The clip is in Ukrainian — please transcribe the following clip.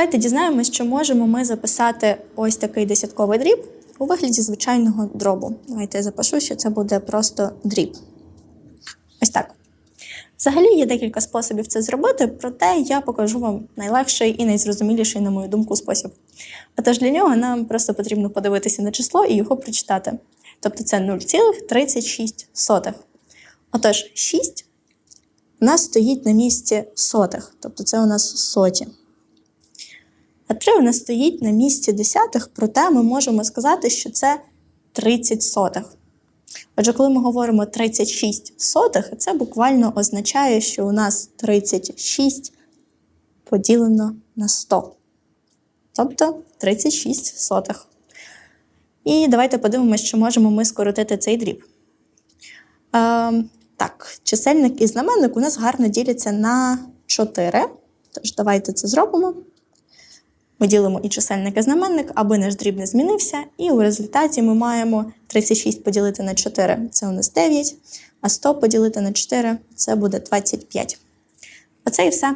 Давайте дізнаємось, чи можемо ми записати ось такий десятковий дріб у вигляді звичайного дробу. Давайте я запишу, що це буде просто дріб. Ось так. Взагалі є декілька способів це зробити, проте я покажу вам найлегший і найзрозуміліший, на мою думку, спосіб. Отож, для нього нам просто потрібно подивитися на число і його прочитати. Тобто це 0,36. Отож, 6 у нас стоїть на місці сотих, тобто це у нас соті. А 3 у нас стоїть на місці десятих, проте ми можемо сказати, що це 30 сотих. Отже, коли ми говоримо 36 сотих, це буквально означає, що у нас 36 поділено на 100. Тобто 36 сотих. І давайте подивимося, чи можемо ми скоротити цей дріб. Е, так, чисельник і знаменник у нас гарно діляться на 4. Тож давайте це зробимо. Ми ділимо і чисельник, і знаменник, аби наш дріб не змінився. І у результаті ми маємо 36 поділити на 4 це у нас 9, а 100 поділити на 4 це буде 25. Оце і все.